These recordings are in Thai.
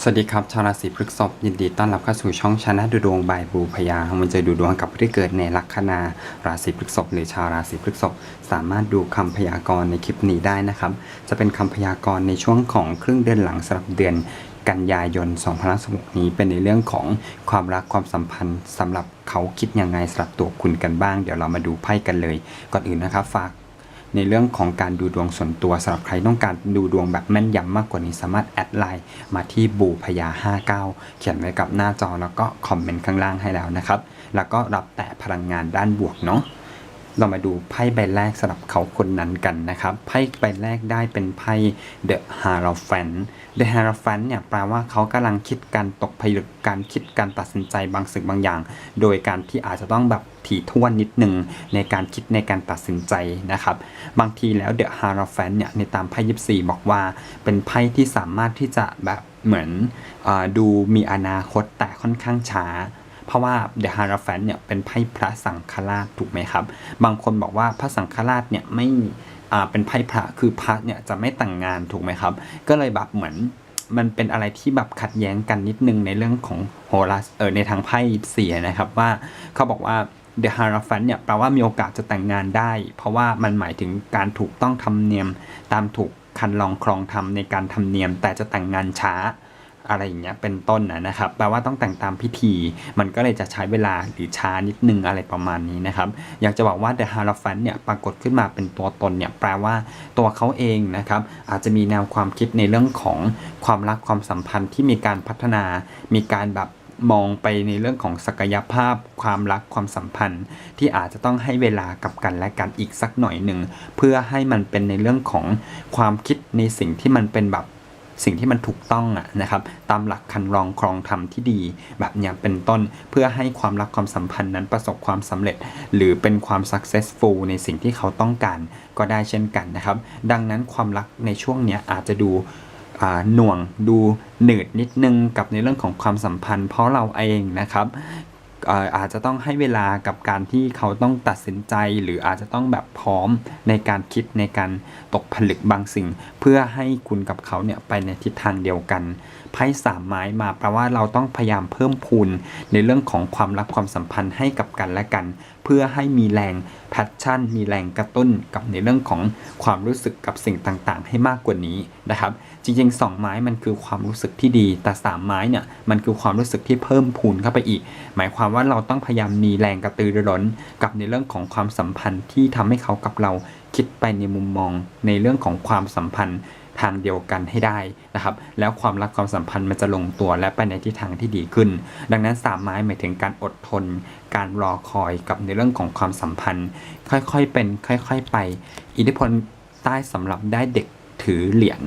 สวัสดีครับชาวราศีพฤษภยินดีต้อนรับเข้าสู่ช่องชนะดูดวงบายบูพยามันจะดูดวงกับผู้ที่เกิดในลัคนาราศีพฤษภหรือชาวราศีพฤษภสามารถดูคำพยากรณ์ในคลิปนี้ได้นะครับ จะเป็นคำพยากรณ์ในช่วงของครึ่งเดือนหลังสำหรับเดือนกันยายน2016นี้เป็นในเรื่องของความรักความสัมพันธ์สำหรับเขาคิดยังไงสำหรับตัวคุณกันบ้าง เดี๋ยวเรามาดูไพ่กันเลย ก่อนอื่นนะครับฝาก ในเรื่องของการดูดวงส่วนตัวสำหรับใครต้องการดูดวงแบบแม่นยำมากกว่านี้สามารถแอดไลน์มาที่บูพยา59 เขียนไว้กับหน้าจอแล้วก็คอมเมนต์ข้างล่างให้แล้วนะครับ แล้วก็รับแต่พลังงานด้านบวกเนาะ เรามาดูไพ่ใบแรกสำหรับเขาคนนั้นกันนะครับ ไพ่ใบแรกได้เป็นไพ่ The Hierophant The Hierophant เนี่ยแปลว่าเขากำลังคิดการตกผลึกการคิดการตัดสินใจบางสิ่งบางอย่าง โดยการที่อาจจะต้องแบบถี่ถ้วนนิดหนึ่งในการคิดในการตัดสินใจนะครับ บางทีแล้ว The Hierophant เนี่ยในตามไพ่ยิปซีบอกว่า เป็นไพ่ที่สามารถที่จะแบบเหมือนอดูมีอนาคตแต่ค่อนข้างช้า เพราะว่า The Hierophant เนี่ยเป็นไพ่พระสังฆราชถูกไหมครับ บางคนบอกว่าพระสังฆราชเนี่ยไม่อ่าเป็นไพ่พระคือพระเนี่ยจะไม่แต่งงานถูกไหมครับ ก็เลยแบบเหมือนมันเป็นอะไรที่แบบขัดแย้งกันนิดนึงในเรื่องของโหราเออในทางไพ่เสียนะครับว่าเขาบอกว่า The Hierophant เนี่ยแปลว่ามีโอกาสจะแต่งงานได้ เพราะว่ามันหมายถึงการถูกต้องทำเนียม ตามถูกคันลองครองทำในการทำเนียม แต่จะแต่งงานช้า อะไรอย่างเงี้ยเป็นต้นนะนะครับแปลว่าต้องแต่งตามพิธี มันก็เลยจะใช้เวลาหรือช้านิดนึงอะไรประมาณนี้นะครับอยากจะบอกว่า The Hierophant เนี่ยปรากฏขึ้นมาเป็นตัวตนเนี่ยแปลว่าตัวเขาเองนะครับอาจจะมีแนวความคิดในเรื่องของความรักความสัมพันธ์ที่มีการพัฒนา มีการแบบมองไปในเรื่องของศักยภาพ ความรักความสัมพันธ์ ที่อาจจะต้องให้เวลากับกันและกันอีกสักหน่อยหนึ่งเพื่อให้มันเป็นในเรื่องของความคิดในสิ่งที่มันเป็นแบบ สิ่งที่มันถูกต้องอะนะครับตามหลักคันรองครองธรรมที่ดี แบบนี้เป็นต้นเพื่อให้ความรักความสัมพันธ์นั้นประสบความสำเร็จ หรือเป็นความ successful ในสิ่งที่เขาต้องการก็ได้เช่นกันนะครับ ดังนั้นความรักในช่วงเนี้ยอาจจะดูหน่วงดูหนืดนิดนึงกับในเรื่องของความสัมพันธ์ เพราะเราเองนะครับ อาจจะต้องให้เวลากับการที่เขาต้องตัดสินใจ หรืออาจจะต้องแบบพร้อมในการคิดในการตกผลึกบางสิ่ง เพื่อให้คุณกับเขาเนี่ยไปในทิศทางเดียวกัน ไพ่สามไม้มาแปลว่าเราต้องพยายามเพิ่มพูนในเรื่องของความรักความสัมพันธ์ให้กับกันและกัน เพื่อให้มีแรงแพชชั่น มีแรงกระตุ้นกับในเรื่องของความรู้สึกกับสิ่งต่างๆ ให้มากกว่านี้นะครับ จริงๆ 2 ไม้มันคือความรู้สึกที่ดี แต่ 3 ไม้เนี่ยมันคือความรู้สึกที่เพิ่มพูนเข้าไปอีก หมายความว่าเราต้องพยายามมีแรงกระตือรือร้น กับในเรื่องของความสัมพันธ์ที่ทำให้เขากับเราคิดไปในมุมมองในเรื่องของความสัมพันธ์ ทางเดียวกันให้ได้นะครับ แล้วความรักความสัมพันธ์มันจะลงตัวและไปในทิศทางที่ดีขึ้น ดังนั้นสามไม้หมายถึงการอดทน การรอคอยกับในเรื่องของความสัมพันธ์ ค่อยๆเป็นค่อย ๆ ไป อิทธิพลใต้สำหรับได้เด็กถือเหรียญ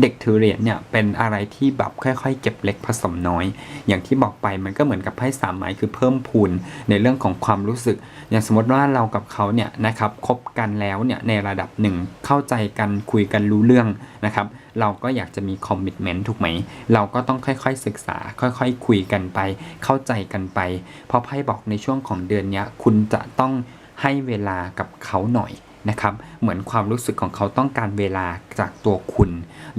เด็กถือเหรียญเนี่ยเป็นอะไรที่แบบค่อยๆ เก็บเล็กผสมน้อย อย่างที่บอกไปมันก็เหมือนกับไพ่สามไม้คือเพิ่มพูนในเรื่องของความรู้สึก อย่างสมมติว่าเรากับเขาเนี่ยนะครับคบกันแล้วเนี่ยในระดับหนึ่งเข้าใจกันคุยกันรู้เรื่องนะครับเราก็อยากจะมีคอมมิชเมนต์ถูกไหม เราก็ต้องค่อยๆศึกษา ค่อยๆ คุยกันไป เข้าใจกันไป เพราะไพ่บอกในช่วงของเดือนนี้คุณจะต้องให้เวลากับเขาหน่อย นะครับ เหมือนความรู้สึกของเขาต้องการเวลาจากตัวคุณ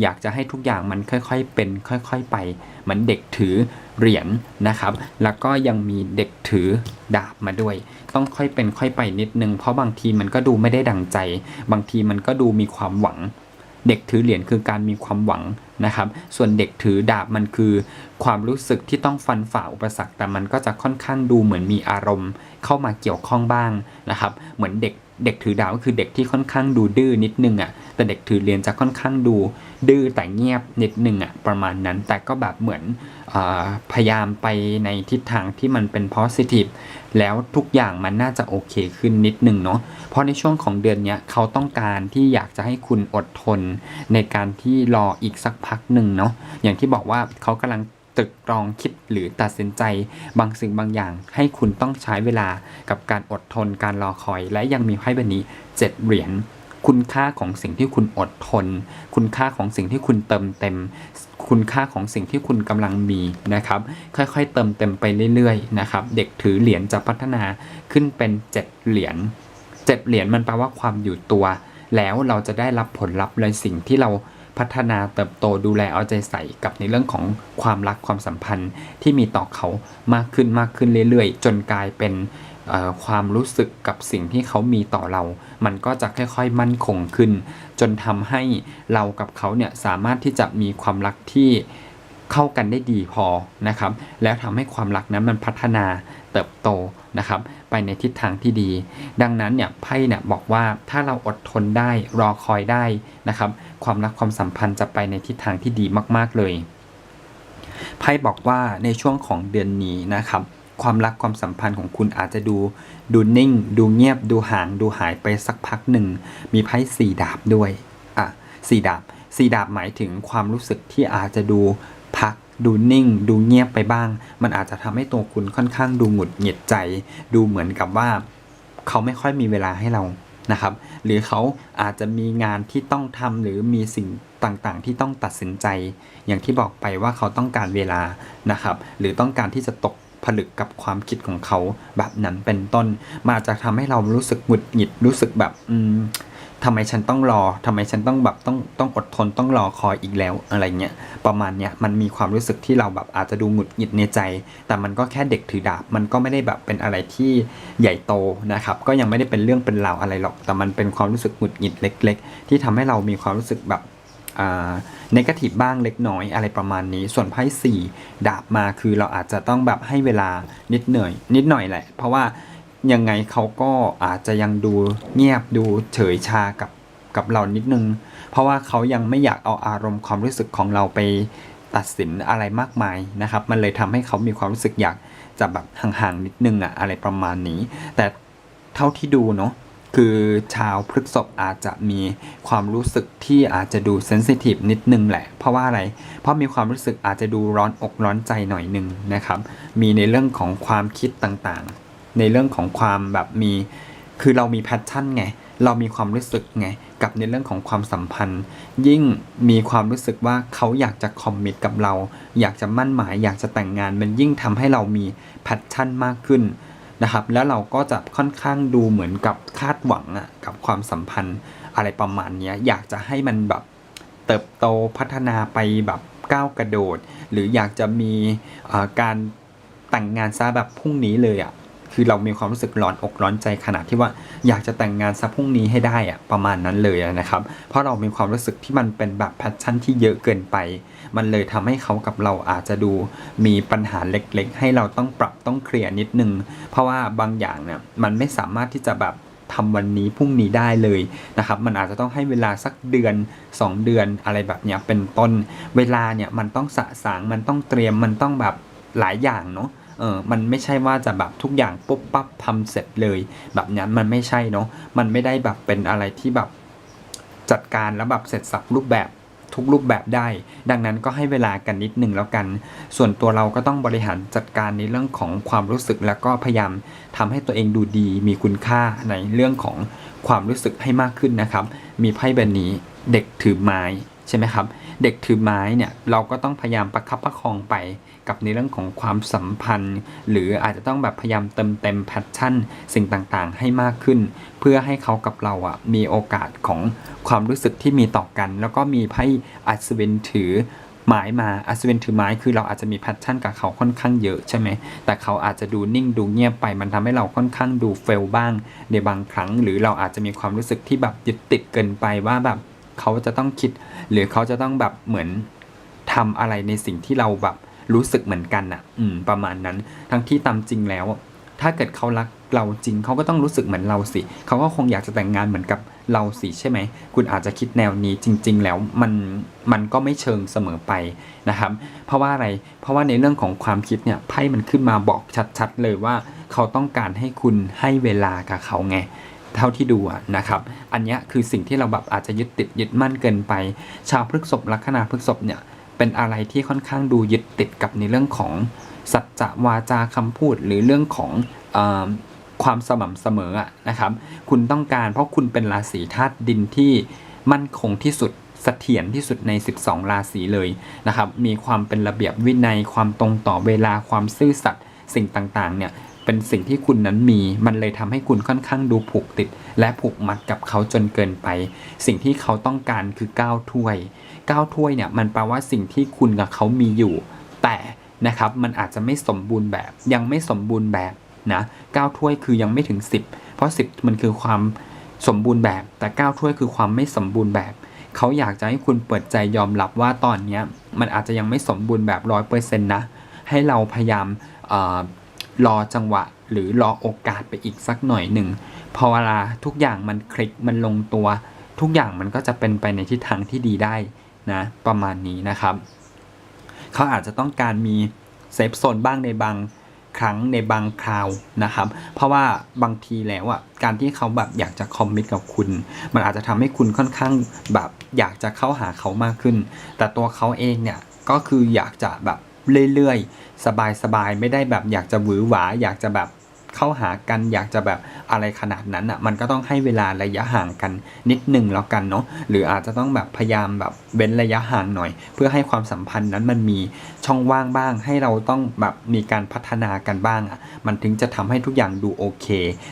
อยากจะให้ทุกอย่างมันค่อยๆเป็น ค่อยๆไปเหมือนเด็กถือเหรียญนะครับ แล้วก็ยังมีเด็กถือดาบมาด้วย ต้องค่อยเป็นค่อยไปนิดนึง เพราะบางทีมันก็ดูไม่ได้ดังใจ บางทีมันก็ดูมีความหวัง เด็กถือเหรียญคือการมีความหวังนะครับ ส่วนเด็กถือดาบมันคือ ความรู้สึกที่ต้องฟันฝ่าอุปสรรค แต่มันก็จะค่อนข้างดูเหมือนมีอารมณ์ เข้ามาเกี่ยวข้องบ้างนะครับ เหมือนเด็ก เด็กถือดาวก็คือเด็กที่ค่อนข้างดูดื้อนิดนึงอะ่ะแต่เด็กถือเหรียญจะค่อนข้างดู ดื้อแต่เงียบนิดนึงอะ่ะประมาณนั้นแต่ก็แบบเหมือนอพยายามไปในทิศทางที่มันเป็น positive แล้วทุกอย่างมันน่าจะโอเคขึ้นนิดนึงเนาะเพราะในช่วงของเดือนเนี้ยเขาต้องการที่อยากจะให้คุณอดทน ในการที่รออีกสักพักหนึ่งเนาะอย่างที่บอกว่าเขากำลัง ตรึกตรองคิดหรือตัดสินใจ บางสิ่งบางอย่าง ให้คุณต้องใช้เวลากับการอดทนการรอคอย และยังมีไพ่ใบนี้ 7 เหรียญคุณค่าของสิ่งที่คุณอดทน คุณค่าของสิ่งที่คุณเติมเต็ม คุณค่าของสิ่งที่คุณกำลังมีนะครับ ค่อยๆ เติมเต็มไปเรื่อยๆนะครับ เด็กถือเหรียญจะพัฒนาขึ้นเป็น 7 เหรียญ7เหรียญมันแปลว่าความอยู่ตัว แล้วเราจะได้รับผลลัพธ์ในสิ่งที่เรา พัฒนาเติบโตดูแลเอาใจใส่กับในเรื่องของความรักความสัมพันธ์ที่มีต่อเขามากขึ้นมากขึ้นเรื่อยๆ จนกลายเป็นความรู้สึกกับสิ่งที่เขามีต่อเรา มันก็จะค่อยๆมั่นคงขึ้น จนทำให้เรากับเขาเนี่ยสามารถที่จะมีความรักที่ เข้ากันได้ดีพอนะครับ แล้วทำให้ความรักนั้นมันพัฒนาเติบโตนะครับ ไปในทิศทางที่ดี ดังนั้นเนี่ยไพ่เนี่ยบอกว่าถ้าเราอดทนได้รอคอยได้นะครับ ความรักความสัมพันธ์จะไปในทิศทางที่ดีมาก ๆเลยไพ่บอกว่าในช่วงของเดือนนี้นะครับ ความรักความสัมพันธ์ของคุณอาจจะดูดูนิ่ง ดูเงียบดูห่างดูหายไปสักพักหนึ่ง มีไพ่สี่ดาบด้วยอะสี่ดาบสี่ดาบหมายถึงความรู้สึกที่อาจจะดู ดูนิ่ง ดูเงียบไปบ้าง มันอาจจะทำให้ตัวคุณค่อนข้างดูหงุดหงิดใจ ดูเหมือนกับว่าเขาไม่ค่อยมีเวลาให้เรานะครับ หรือเขาอาจจะมีงานที่ต้องทำหรือมีสิ่งต่างๆ ที่ต้องตัดสินใจ อย่างที่บอกไปว่าเขาต้องการเวลานะครับ หรือต้องการที่จะตกผลึกกับความคิดของเขาแบบนั้นเป็นต้น มาจะทำให้เรารู้สึกหงุดหงิดรู้สึกแบบอืม ทำไมฉันต้องรอทำไมฉันต้องแบบต้องต้องอดทนต้องรอคอยอีกแล้วอะไรเงี้ยประมาณเนี้ยมันมีความรู้สึกที่เราแบบอาจจะดูหงุดหงิดในใจ แต่มันก็แค่เด็กถือดาบ มันก็ไม่ได้แบบเป็นอะไรที่ใหญ่โตนะครับ ก็ยังไม่ได้เป็นเรื่องเป็นราวอะไรหรอก แต่มันเป็นความรู้สึกหงุดหงิดเล็ก ๆ ที่ทำให้เรามีความรู้สึกแบบในกาทีฟบ้างเล็กน้อยอะไรประมาณนี้ ส่วนไพ่สี่ดาบมาคือเราอาจจะต้องแบบให้เวลานิดหน่อยนิดหน่อยแหละ เพราะว่า ยังไงเขาก็อาจจะยังดูเงียบดูเฉยชากับกับเรานิดนึง เพราะว่าเขายังไม่อยากเอาอารมณ์ความรู้สึกของเราไปตัดสินอะไรมากมายนะครับ มันเลยทำให้เขามีความรู้สึกอยากจะแบบห่างๆนิดนึงอะอะไรประมาณนี้ แต่เท่าที่ดูเนาะคือชาวพฤกษภอาจจะมีความรู้สึกที่อาจจะดูเซนซิทีฟนิดนึงแหละ เพราะว่าอะไร เพราะมีความรู้สึกอาจจะดูร้อนอกร้อนใจหน่อยนึงนะครับ มีในเรื่องของความคิดต่างๆ ในเรื่องของความแบบมี คือเรามีแพชชั่นไง เรามีความรู้สึกไง กับในเรื่องของความสัมพันธ์ ยิ่งมีความรู้สึกว่าเขาอยากจะคอมมิตกับเรา อยากจะมั่นหมาย อยากจะแต่งงาน มันยิ่งทำให้เรามีแพชชั่นมากขึ้นนะครับ แล้วเราก็จะค่อนข้างดูเหมือนกับคาดหวังอะกับความสัมพันธ์อะไรประมาณนี้อยากจะให้มันแบบเติบโตพัฒนาไปแบบก้าวกระโดด หรืออยากจะมีการแต่งงานซะแบบพรุ่งนี้เลยอะ คือเรามีความรู้สึกร้อนอกร้อนใจขนาดที่ว่าอยากจะแต่งงานสักพรุ่งนี้ให้ได้อะประมาณนั้นเลยนะครับ เพราะเรามีความรู้สึกที่มันเป็นแบบแพชชั่นที่เยอะเกินไป มันเลยทำให้เขากับเราอาจจะดูมีปัญหาเล็กๆ ให้เราต้องปรับต้องเคลียร์นิดนึง เพราะว่าบางอย่างเนี่ยมันไม่สามารถที่จะแบบทำวันนี้พรุ่งนี้ได้เลยนะครับ มันอาจจะต้องให้เวลาสักเดือน 2 เดือนอะไรแบบเนี้ยเป็นต้น เวลาเนี่ยมันต้องสะสางมันต้องเตรียมมันต้องแบบหลายอย่างเนาะ เออมันไม่ใช่ว่าจะแบบทุกอย่างปุ๊บปั๊บทำเสร็จเลย แบบนั้นมันไม่ใช่เนาะมันไม่ได้แบบเป็นอะไรที่แบบจัดการแล้วแบบเสร็จสับรูปแบบทุกรูปแบบได้ ดังนั้นก็ให้เวลากันนิดหนึ่งแล้วกัน ส่วนตัวเราก็ต้องบริหารจัดการในเรื่องของความรู้สึกแล้วก็พยายามทำให้ตัวเองดูดี มีคุณค่าในเรื่องของความรู้สึกให้มากขึ้นนะครับ มีไพ่ใบนี้เด็กถือไม้ใช่ไหมครับ เด็กถือไม้เนี่ยเราก็ต้องพยายามประคับประคองไป กับในเรื่องของความสัมพันธ์ หรืออาจจะต้องแบบพยายามเติมเต็มแพชชั่น สิ่งต่างๆ ให้มากขึ้น เพื่อให้เขากับเราอะมีโอกาสของความรู้สึกที่มีต่อกัน แล้วก็มีไพ่อัศวินถือไม้มาอัศวินถือไม้คือเราอาจจะมีแพชชั่นกับเขาค่อนข้างเยอะใช่ไหมแต่เขาอาจจะดูนิ่งดูเงียบไป มันทำให้เราค่อนข้างดูเฟลบ้าง ในบางครั้ง หรือเราอาจจะมีความรู้สึกที่แบบยึดติดเกินไปว่าแบบเขาจะต้องคิด หรือเขาจะต้องแบบเหมือนทำอะไรในสิ่งที่เราแบบ รู้สึกเหมือนกันอะ อืม ประมาณนั้น ทั้งที่ตามจริงแล้ว ถ้าเกิดเขารักเราจริง เขาก็ต้องรู้สึกเหมือนเราสิเขาก็คงอยากจะแต่งงานเหมือนกับเราสิใช่ไหม คุณอาจจะคิดแนวนี้จริง ๆ แล้วมันมันก็ไม่เชิงเสมอไปนะครับ เพราะว่าอะไร เพราะว่าในเรื่องของความคิดเนี่ยไพ่มันขึ้นมาบอกชัด ๆ เลยว่า เขาต้องการให้คุณให้เวลากับเขาไงเท่าที่ดูนะครับ อันนี้คือสิ่งที่เราแบบอาจจะยึดติดยึดมั่นเกินไป ชาวพฤกษภลัคนาพฤกษภเนี่ย เป็นอะไรที่ค่อนข้างดูยึดติดกับในเรื่องของสัจจะวาจาคำพูดหรือเรื่องของอความสม่ำเสมอนะครับ คุณต้องการเพราะคุณเป็นราศีธาตุดินที่มั่นคงที่สุดเสถียรที่สุดใน 12 ราศีเลยนะครับ มีความเป็นระเบียบวินัยความตรงต่อเวลาความซื่อสัตย์สิ่งต่างๆ เนี่ยเป็นสิ่งที่คุณนั้นมี มันเลยทำให้คุณค่อนข้างดูผูกติด และผูกมัดกับเขาจนเกินไป สิ่งที่เขาต้องการคือก้าวถ้วย 9 ถ้วยเนี่ยมันแปลว่าสิ่งที่คุณกับเขามีอยู่ แต่นะครับมันอาจจะไม่สมบูรณ์แบบ ยังไม่สมบูรณ์แบบนะ9ถ้วยคือยังไม่ถึง 10 เพราะ 10 มันคือความสมบูรณ์แบบ แต่ 9 ถ้วยคือความไม่สมบูรณ์แบบ เขาอยากจะให้คุณเปิดใจยอมรับว่าตอนนี้มันอาจจะยังไม่สมบูรณ์แบบร้อยเปอร์เซ็นต์นะ ให้เราพยายามเออรอจังหวะ หรือรอโอกาสไปอีกสักหน่อยหนึ่งพอเวลาทุกอย่างมันคลิกมันลงตัว ทุกอย่างมันก็จะเป็นไปในทิศทางที่ดีได้ นะประมาณนี้นะครับ เขาอาจจะต้องการมีเซฟโซนบ้างในบางครั้งในบางคราวนะครับ เพราะว่าบางทีแล้วอะการที่เขาแบบอยากจะคอมมิตกับคุณ มันอาจจะทำให้คุณค่อนข้างแบบอยากจะเข้าหาเขามากขึ้น แต่ตัวเขาเองเนี่ยก็คืออยากจะแบบเรื่อยๆ สบายๆ ไม่ได้แบบอยากจะหวือหวา อยากจะแบบ เข้าหากันอยากจะแบบอะไรขนาดนั้นอะมันก็ต้องให้เวลาระยะห่างกันนิดหนึ่งแล้วกันเนาะหรืออาจจะต้องแบบพยายามแบบเว้นระยะห่างหน่อย เพื่อให้ความสัมพันธ์นั้นมันมีช่องว่างบ้าง ให้เราต้องแบบมีการพัฒนากันบ้างอะมันถึงจะทำให้ทุกอย่างดูโอเค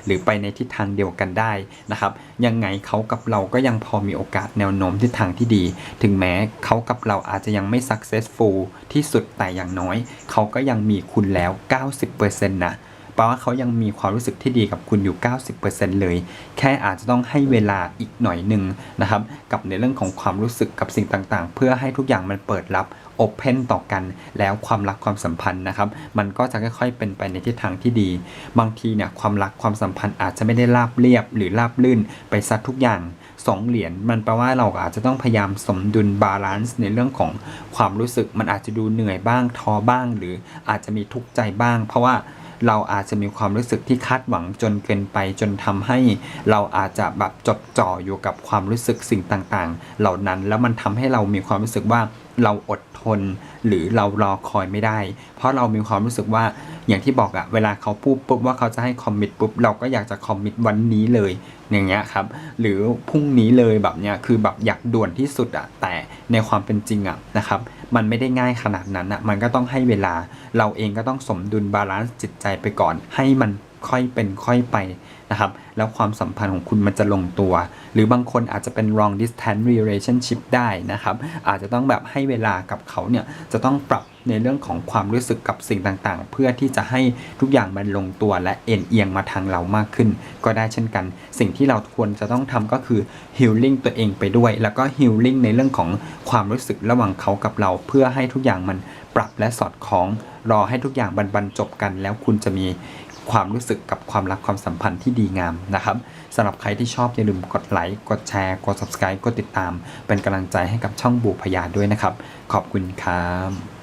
หรือไปในทิศทางเดียวกันได้นะครับยังไงเขากับเราก็ยังพอมีโอกาสแนวโน้มทิศทางที่ดี ถึงแม้เขากับเราอาจจะยังไม่ successful ที่สุดแต่อย่างน้อย เขาก็ยังมีคุณแล้ว 90%นะ แปลว่าเขายังมีความรู้สึกที่ดีกับคุณอยู่ 90%เลย แค่อาจจะต้องให้เวลาอีกหน่อยหนึ่งนะครับ กับในเรื่องของความรู้สึกกับสิ่งต่างๆ เพื่อให้ทุกอย่างมันเปิดรับโอเพนต่อกันแล้วความรักความสัมพันธ์นะครับ มันก็จะค่อยๆเป็นไปในทิศทางที่ดี บางทีเนี่ยความรักความสัมพันธ์อาจจะไม่ได้ราบเรียบ หรือราบลื่นไปซัดทุกอย่างสองเหรียญมันแปลว่าเราอาจจะต้องพยายามสมดุลบาลานซ์ในเรื่องของความรู้สึกมันอาจจะดูเหนื่อยบ้างท้อบ้าง หรืออาจจะมีทุกข์ใจบ้าง เพราะว่า เราอาจจะมีความรู้สึกที่คาดหวังจนเกินไปจนทำให้ เราอาจจะแบบจดจ่ออยู่กับความรู้สึกสิ่งต่างๆ เหล่านั้น แล้วมันทำให้เรามีความรู้สึกว่า เราอดทน หรือเรารอคอยไม่ได้ เพราะเรามีความรู้สึกว่าอย่างที่บอกอะเวลาเขาพูดปุ๊บว่าเขาจะให้คอมมิตปุ๊บเราก็อยากจะคอมมิตวันนี้เลยอย่างเงี้ยครับ หรือพรุ่งนี้เลยแบบเนี้ยคือแบบอยากด่วนที่สุดอะแต่ในความเป็นจริงอะนะครับ มันไม่ได้ง่ายขนาดนั้นอะมันก็ต้องให้เวลา เราเองก็ต้องสมดุลบาลานซ์จิตใจไปก่อนให้มัน ค่อยเป็นค่อยไปนะครับ แล้วความสัมพันธ์ของคุณมันจะลงตัว หรือบางคนอาจจะเป็น long distance relationship ได้นะครับ อาจจะต้องแบบให้เวลากับเขาเนี่ย จะต้องปรับในเรื่องของความรู้สึกกับสิ่งต่างๆ เพื่อที่จะให้ทุกอย่างมันลงตัวและเอ็นเอียงมาทางเรามากขึ้น ก็ได้เช่นกัน สิ่งที่เราควรจะต้องทำก็คือ healing ตัวเองไปด้วย แล้วก็ healing ในเรื่องของความรู้สึกระหว่างเขากับเรา เพื่อให้ทุกอย่างมันปรับและสอดคล้อง รอให้ทุกอย่างบรรบรรจบกัน แล้วคุณจะมี ความรู้สึกกับความรักความสัมพันธ์ที่ดีงามนะครับสำหรับใครที่ชอบอย่าลืมกดไลค์กดแชร์กด subscribe กดติดตาม เป็นกำลังใจให้กับช่องบูพยาด้วยนะครับ ขอบคุณครับ